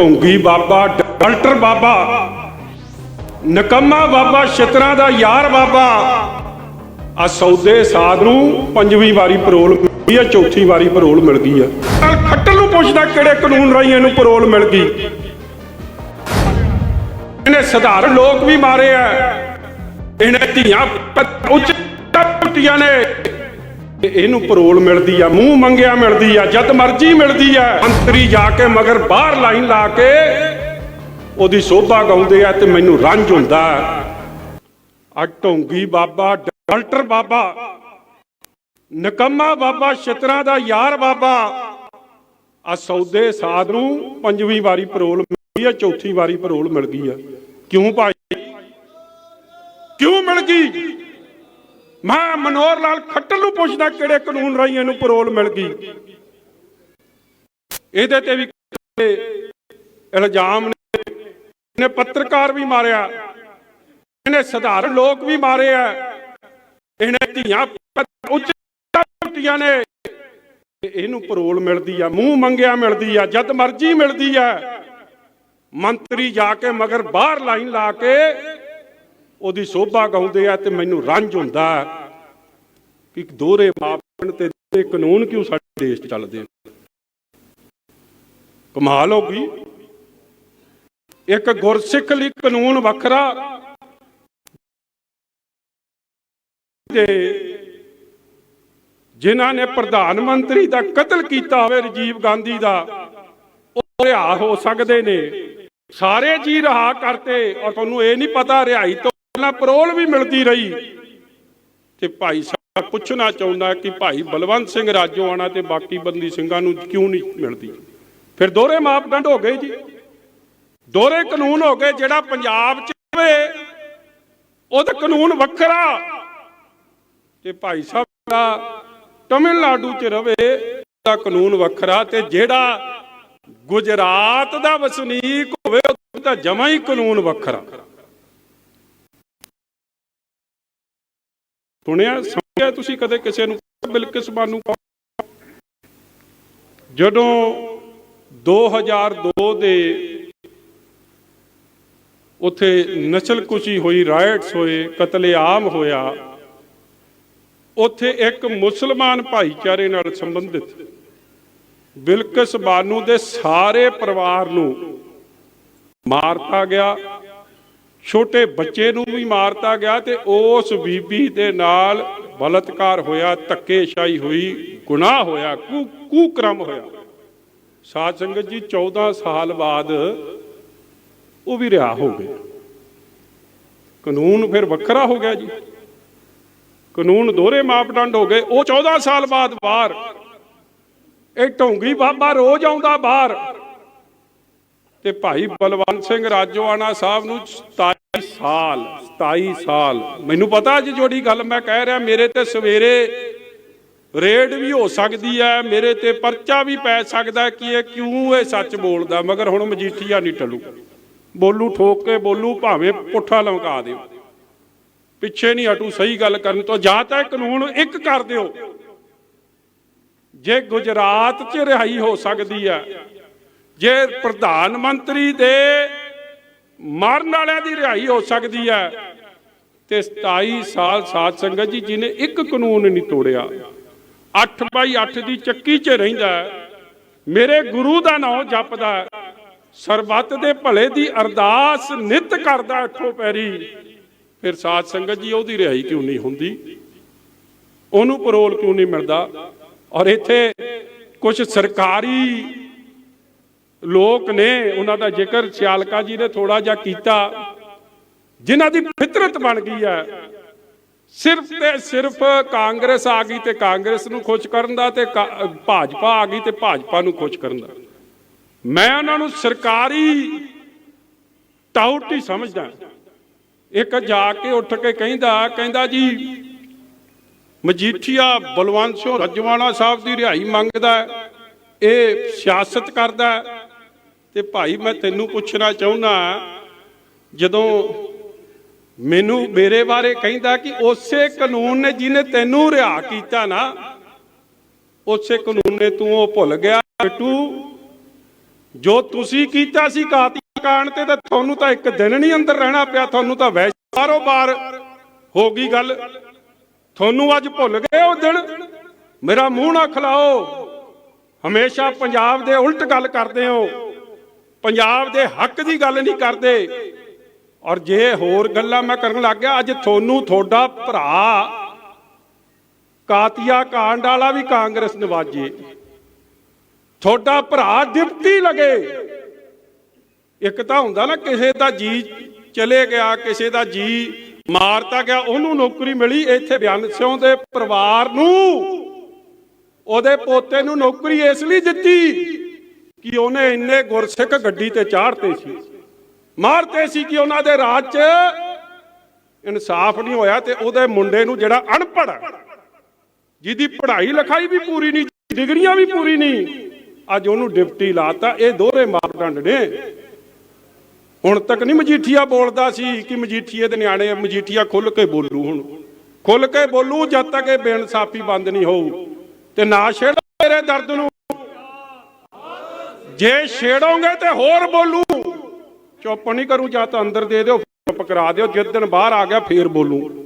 ਢੋਂਗੀ ਬਾਬਾ, doctor ਬਾਬਾ, ਨਕਮਾ ਬਾਬਾ ਛਤਰਾ ਦਾ ਯਾਰ ਬਾਬਾ। ਆ ਸੌਦੇ ਸਾਧ ਨੂੰ ਪੰਜਵੀਂ ਵਾਰੀ ਪਰੋਲ ਮਿਲੀ ਆ, ਚੌਥੀ ਵਾਰੀ ਪਰੋਲ ਮਿਲ ਗਈ ਆ। ਨਾਲ ਖੱਟਲ ਨੂੰ ਪੁੱਛਦਾ ਕਿਹੜੇ ਕਾਨੂੰਨ ਰਾਹੀਂ ਇਹਨੂੰ ਪਰੋਲ ਮਿਲ ਗਈ। ਇਹਨੇ ਸਧਾਰਨ ਲੋਕ ਵੀ ਮਾਰੇ ਆ। ਇਹਨੇ ਧੀਆਂ ਉੱਚ ਟੁੱਟੀਆਂ ਨੇ। ਤੇ ਇਹਨੂੰ ਪਰੋਲ ਮਿਲਦੀ ਆ, ਮੂੰਹ ਮੰਗਿਆ ਮਿਲਦੀ ਆ, ਜਦ ਮਰਜ਼ੀ ਮਿਲਦੀ ਆ। ਮੰਤਰੀ ਜਾ ਕੇ ਮਗਰ ਬਾਹਰ ਲਾਈਨ ਲਾ ਕੇ ਉਹਦੀ ਸੋਭਾ ਗਾਉਂਦੇ ਆ ਤੇ ਮੈਨੂੰ ਰੰਜ ਹੁੰਦਾ। ਆ ਢੋਂਗੀ ਬਾਬਾ, ਡਾਕਟਰ ਬਾਬਾ, ਨਕਮਾ ਬਾਬਾ, ਛਤਰਾ ਦਾ ਯਾਰ ਬਾਬਾ। ਆ ਸੌਦੇ ਸਾਧ ਨੂੰ ਪੰਜਵੀਂ ਵਾਰੀ ਪਰੋਲ ਮਿਲੀ ਆ, ਚੌਥੀ ਵਾਰੀ ਪਰੋਲ ਮਿਲ ਗਈ ਆ। ਕਿਉਂ ਭਾਈ? ਕਿਉਂ ਮਿਲ ਗਈ? ਮੈਂ ਮਨੋਹਰ ਲਾਲ ਖੱਟਰ ਨੂੰ ਪੁੱਛਦਾ ਕਿਹੜੇ ਕਾਨੂੰਨ ਰਾਹੀਂ ਇਹਨੂੰ ਪਰੋਲ ਮਿਲ ਗਈ। ਇਹਦੇ ਤੇ ਵੀ ਇਲਜ਼ਾਮ ਨੇ, ਇਹਨੇ ਪੱਤਰਕਾਰ ਵੀ ਮਾਰਿਆ, ਇਹਨੇ ਸਧਾਰਨ ਲੋਕ ਵੀ ਮਾਰੇ ਆ। ਇਹਨੇ ਧੀਆਂ ਪ- ਨੇ। ਇਹਨੂੰ ਪਰੋਲ ਮਿਲਦੀ ਆ, ਮੂੰਹ ਮੰਗਿਆ ਮਿਲਦੀ ਆ, ਜਦ ਮਰਜ਼ੀ ਮਿਲਦੀ ਆ। ਮੰਤਰੀ ਜਾ ਕੇ ਮਗਰ ਬਾਹਰ ਲਾਈਨ ਲਾ ਕੇ ਉਹਦੀ ਸੋਭਾ ਗਾਉਂਦੇ ਆ ਤੇ ਮੈਨੂੰ ਰੰਜ ਹੁੰਦਾ। ਕਿ ਦੋਹਰੇ ਮਾਪਣ ਤੇ ਦੋਹਰੇ ਕਾਨੂੰਨ ਕਿਉਂ ਸਾਡੇ ਦੇਸ਼ 'ਚ ਚੱਲਦੇ ਕਮਾਲ ਹੋ ਗਈ। ਇੱਕ ਗੁਰਸਿੱਖ ਲਈ ਕਾਨੂੰਨ ਵੱਖਰਾ ਤੇ ਜਿਨ੍ਹਾਂ ਨੇ ਪ੍ਰਧਾਨ ਮੰਤਰੀ ਦਾ ਕਤਲ ਕੀਤਾ ਹੋਵੇ, ਰਾਜੀਵ ਗਾਂਧੀ ਦਾ, ਉਹ ਰਿਹਾ ਹੋ ਸਕਦੇ ਨੇ। ਸਾਰੇ ਜੀ ਰਹਾ ਕਰਤੇ ਔਰ ਤੁਹਾਨੂੰ ਇਹ ਨਹੀਂ ਪਤਾ, ਰਿਹਾਈ ਤੋਂ ਪਹਿਲਾਂ ਪਰੋਲ ਵੀ ਮਿਲਦੀ ਰਹੀ। ਤੇ ਭਾਈ ਸਾਹਿਬ ਪੁੱਛਣਾ ਚਾਹੁੰਦਾ ਕਿ ਭਾਈ ਬਲਵੰਤ ਸਿੰਘ ਰਾਜੋਆਣਾ ਤੇ ਬਾਕੀ ਬੰਦੀ ਸਿੰਘਾਂ ਨੂੰ ਕਿਉਂ ਨਹੀਂ ਮਿਲਦੀ? ਫਿਰ ਦੋਹਰੇ ਮਾਪਦੰਡ ਹੋ ਗਏ ਜੀ। ਦੋਹਰੇ ਕਾਨੂੰਨ ਹੋ ਗਏ, ਜਿਹੜਾ ਪੰਜਾਬ 'ਚ ਹੋਵੇ ਉਹਦਾ ਕਾਨੂੰਨ ਵੱਖਰਾ। ਤੇ ਭਾਈ ਸਾਹਿਬ ਦਾ ਤਮਿਲਨਾਡੂ 'ਚ ਰਵੇ, ਉਹਦਾ ਕਾਨੂੰਨ ਵੱਖਰਾ ਤੇ ਜਿਹੜਾ ਗੁਜਰਾਤ ਦਾ ਵਸਨੀਕ ਹੋਵੇ ਉਹਦਾ ਜਮਾ ਹੀ ਕਾਨੂੰਨ ਵੱਖਰਾ। ਸੁਣਿਆ? ਸਮਝਿਆ ਤੁਸੀਂ ਕਦੇ ਕਿਸੇ ਨੂੰ ਬਿਲਕਿਸ ਬਾਨੂ ਜਦੋਂ 2002 ਦੇ ਉਥੇ ਨਸਲਕੁਸ਼ੀ ਹੋਈ, ਰਾਇਟਸ ਹੋਏ, ਕਤਲੇਆਮ ਹੋਇਆ, ਉਥੇ ਇੱਕ ਮੁਸਲਮਾਨ ਭਾਈਚਾਰੇ ਨਾਲ ਸੰਬੰਧਿਤ ਬਿਲਕਿਸ ਬਾਨੂ ਦੇ ਸਾਰੇ ਪਰਿਵਾਰ ਨੂੰ ਮਾਰਤਾ ਗਿਆ। ਛੋਟੇ ਬੱਚੇ ਨੂੰ ਵੀ ਮਾਰਤਾ ਗਿਆ ਤੇ ਉਸ ਬੀਬੀ ਦੇ ਨਾਲ ਬਲਤਕਾਰ ਹੋਇਆ, ਧੱਕੇਸ਼ਾਹੀ ਹੋਈ, ਗੁਨਾਹ ਹੋਇਆ, ਕੂ, ਕੁਕਰਮ ਹੋਇਆ। ਸਾਧ ਸੰਗਤ ਜੀ 14 ਸਾਲ ਬਾਅਦ ਉਹ ਵੀ ਰਿਹਾ ਹੋ ਗਏ ਕਾਨੂੰਨ ਫਿਰ ਵੱਖਰਾ ਹੋ ਗਿਆ ਜੀ। ਕਾਨੂੰਨ ਦੋਹਰੇ ਮਾਪਦੰਡ ਹੋ ਗਏ। ਉਹ 14 ਸਾਲ ਬਾਅਦ ਬਾਹਰ। ਇਹ ਢੋਂਗੀ ਬਾਬਾ ਰੋਜ਼ ਆਉਂਦਾ ਬਾਹਰ। ਤੇ ਭਾਈ ਬਲਵੰਤ ਸਿੰਘ ਰਾਜੋਆਣਾ ਸਾਹਿਬ ਨੂੰ ਸਾਲ 27 ਸਾਲ। ਮੈਨੂੰ ਪਤਾ ਅੱਜ ਜਿਹੜੀ ਗੱਲ ਮੈਂ ਕਹਿ ਰਿਹਾ, ਮੇਰੇ ਤੇ ਸਵੇਰੇ ਰੇਡ ਵੀ ਹੋ ਸਕਦੀ ਹੈ, ਮੇਰੇ ਤੇ ਪਰਚਾ ਵੀ ਪੈ ਸਕਦਾ ਕਿ ਇਹ ਕਿਉਂ ਇਹ ਸੱਚ ਬੋਲਦਾ, ਮਗਰ ਹੁਣ ਮਜੀਠੀਆ ਨਹੀਂ ਟਲੂ। ਬੋਲੂ ਠੋਕ ਕੇ, ਬੋਲੂ ਭਾਵੇਂ ਪੁੱਠਾ ਲਮਕਾ ਦਿਓ। ਪਿੱਛੇ ਨਹੀਂ ਹਟੂ, ਸਹੀ ਗੱਲ ਕਰਨ ਤੋਂ। ਜਾਂ ਤਾਂ ਕਾਨੂੰਨ ਇੱਕ ਕਰ ਦਿਓ। ਜੇ ਗੁਜਰਾਤ 'ਚ ਰਿਹਾਈ ਹੋ ਸਕਦੀ ਹੈ, ਜੇ ਪ੍ਰਧਾਨ ਮੰਤਰੀ ਦੇ ਮਾਰਨ ਵਾਲਿਆਂ ਦੀ ਰਿਹਾਈ ਹੋ ਸਕਦੀ ਹੈ। ਤੇ 27 ਸਾਲ ਸਾਧ ਸੰਗਤ ਜੀ ਜਿਹਨੇ ਇੱਕ ਕਾਨੂੰਨ ਨਹੀਂ ਤੋੜਿਆ। 8 ਬਾਈ 8 ਦੀ ਚੱਕੀ 'ਚ ਰਹਿੰਦਾ ਮੇਰੇ ਗੁਰੂ ਦਾ ਨਾਮ ਜਪਦਾ ਸਰਬੱਤ ਦੇ ਭਲੇ ਦੀ ਅਰਦਾਸ ਨਿਤ ਕਰਦਾ ਅੱਠੋ ਪੈਰੀ। ਫਿਰ ਸਾਧ ਸੰਗਤ ਜੀ, ਉਹਦੀ ਰਿਹਾਈ ਕਿਉਂ ਨਹੀਂ ਹੁੰਦੀ? ਉਹਨੂੰ ਪਰੋਲ ਕਿਉਂ ਨਹੀਂ ਮਿਲਦਾ? ਔਰ ਇੱਥੇ ਕੁਝ ਸਰਕਾਰੀ ਲੋਕ ਨੇ ਉਹਨਾਂ ਦਾ ਜ਼ਿਕਰ ਸਿਆਲਕਾ ਜੀ ਨੇ ਥੋੜਾ ਜਿਹਾ ਕੀਤਾ, ਜਿਨ੍ਹਾਂ ਦੀ ਫਿਤਰਤ ਬਣ ਗਈ ਹੈ। ਸਿਰਫ ਤੇ ਸਿਰਫ ਕਾਂਗਰਸ ਆ ਗਈ ਤੇ ਕਾਂਗਰਸ ਨੂੰ ਖੁਸ਼ ਕਰਨ ਦਾ ਤੇ ਕਾ- ਭਾਜਪਾ ਆ ਗਈ ਤੇ ਭਾਜਪਾ ਨੂੰ ਖੁਸ਼ ਕਰਨ ਦਾ। ਮੈਂ ਉਹਨਾਂ ਨੂੰ ਸਰਕਾਰੀ ਟਾਊਟ ਹੀ ਸਮਝਦਾ। ਇੱਕ ਜਾ ਕੇ ਉੱਠ ਕੇ ਕਹਿੰਦਾ ਕਹਿੰਦਾ ਜੀ, ਮਜੀਠੀਆ ਬਲਵੰਤ ਸਿੰਘ ਰੱਜਵਾਣਾ ਸਾਹਿਬ ਦੀ ਰਿਹਾਈ ਮੰਗਦਾ ਇਹ ਸਿਆਸਤ ਕਰਦਾ ਤੇ ਭਾਈ ਮੈਂ ਤੈਨੂੰ ਪੁੱਛਣਾ ਚਾਹੁੰਦਾ ਜਦੋਂ ਮੈਨੂੰ ਮੇਰੇ ਬਾਰੇ ਕਹਿੰਦਾ ਕਿ ਉਸੇ ਕਾਨੂੰਨ ਨੇ ਜਿਹਨੇ ਤੈਨੂੰ ਰਿਹਾ ਕੀਤਾ ਨਾ, ਉਸੇ ਕਾਨੂੰਨ ਨੇ ਤੂੰ ਉਹ ਭੁੱਲ ਗਿਆ ਬਿੱਟੂ। ਜੋ ਤੁਸੀਂ ਕੀਤਾ ਸੀ ਕਾਤੀ ਕਾਂਡ ਤੇ ਤਾਂ ਤੁਹਾਨੂੰ ਤਾਂ ਇੱਕ ਦਿਨ ਨਹੀਂ ਅੰਦਰ ਰਹਿਣਾ ਪਿਆ, ਤੁਹਾਨੂੰ ਤਾਂ ਵੈਸੇ ਬਾਰੋ ਬਾਰ ਹੋ ਗਈ ਗੱਲ। ਤੁਹਾਨੂੰ ਅੱਜ ਭੁੱਲ ਗਏ ਉਹ ਦਿਨ। ਮੇਰਾ ਮੂੰਹ ਨਾ ਖਲਾਓ। ਹਮੇਸ਼ਾ ਪੰਜਾਬ ਦੇ ਉਲਟ ਗੱਲ ਕਰਦੇ ਹੋ। ਪੰਜਾਬ ਦੇ ਹੱਕ ਦੀ ਗੱਲ ਨਹੀਂ ਕਰਦੇ। ਔਰ ਜੇ ਹੋਰ ਗੱਲਾਂ ਮੈਂ ਕਰਨ ਲੱਗ ਗਿਆ, ਅੱਜ ਤੁਹਾਨੂੰ ਤੁਹਾਡਾ ਭਰਾ ਕਾਤੀਆ ਕਾਂਡ ਵਾਲਾ ਵੀ ਕਾਂਗਰਸ ਨਵਾਜੇ ਤੁਹਾਡਾ ਭਰਾ ਡਿਪਟੀ ਲਗੇ। ਇੱਕ ਤਾਂ ਹੁੰਦਾ ਨਾ, ਕਿਸੇ ਦਾ ਜੀ ਚਲੇ ਗਿਆ, ਕਿਸੇ ਦਾ ਜੀ ਮਾਰਤਾ ਗਿਆ, ਉਹਨੂੰ ਨੌਕਰੀ ਮਿਲੀ ਇੱਥੇ ਬਿਆਨ ਸਿਉਂ ਦੇ ਪਰਿਵਾਰ ਨੂੰ। ਉਹਦੇ ਪੋਤੇ ਨੂੰ ਨੌਕਰੀ ਇਸ ਲਈ ਦਿੱਤੀ। ਕਿ ਉਹਨੇ ਇੰਨੇ ਗੁਰਸਿੱਖ ਗੱਡੀ ਤੇ ਚਾੜਤੇ ਸੀ। ਮਾਰਤੇ ਸੀ ਕਿ ਉਹਨਾਂ ਦੇ ਰਾਜ 'ਚ ਇਨਸਾਫ ਨਹੀਂ ਹੋਇਆ ਤੇ ਉਹਦੇ ਮੁੰਡੇ ਨੂੰ ਜਿਹੜਾ ਅਨਪੜ੍ਹ ਜਿਹਦੀ ਪੜ੍ਹਾਈ ਲਿਖਾਈ ਵੀ ਪੂਰੀ ਨਹੀਂ, ਡਿਗਰੀਆਂ ਵੀ ਪੂਰੀ ਨਹੀਂ, ਅੱਜ ਉਹਨੂੰ ਡਿਪਟੀ ਲਾਤਾ। ਇਹ ਦੋਹਰੇ ਮਾਪਦੰਡ ਨੇ। ਹੁਣ ਤੱਕ ਨਹੀਂ ਮਜੀਠੀਆ ਬੋਲਦਾ ਸੀ ਕਿ ਮਜੀਠੀਏ ਦੇ ਨਿਆਣੇ ਮਜੀਠੀਆ ਖੁੱਲ ਕੇ ਬੋਲੂ ਹੁਣ। ਖੁੱਲ ਕੇ ਬੋਲੂ ਜਦ ਤੱਕ ਇਹ ਬੇਇਨਸਾਫੀ ਬੰਦ ਨਹੀਂ ਹੋਊ। ਤੇ ਨਾ ਛੇੜ ਮੇਰੇ ਦਰਦ ਨੂੰ। ਜੇ ਛੇੜੋਗੇ ਤੇ ਹੋਰ ਬੋਲੂ। ਚੁੱਪ ਨਹੀਂ ਕਰੂੰ, ਜਾਂ ਤਾਂ ਅੰਦਰ ਦੇ ਦਿਓ, ਚੁੱਪ ਕਰਾ ਦਿਓ, ਜਿਸ ਦਿਨ ਬਾਹਰ ਆ ਗਿਆ, ਫੇਰ ਬੋਲੂ।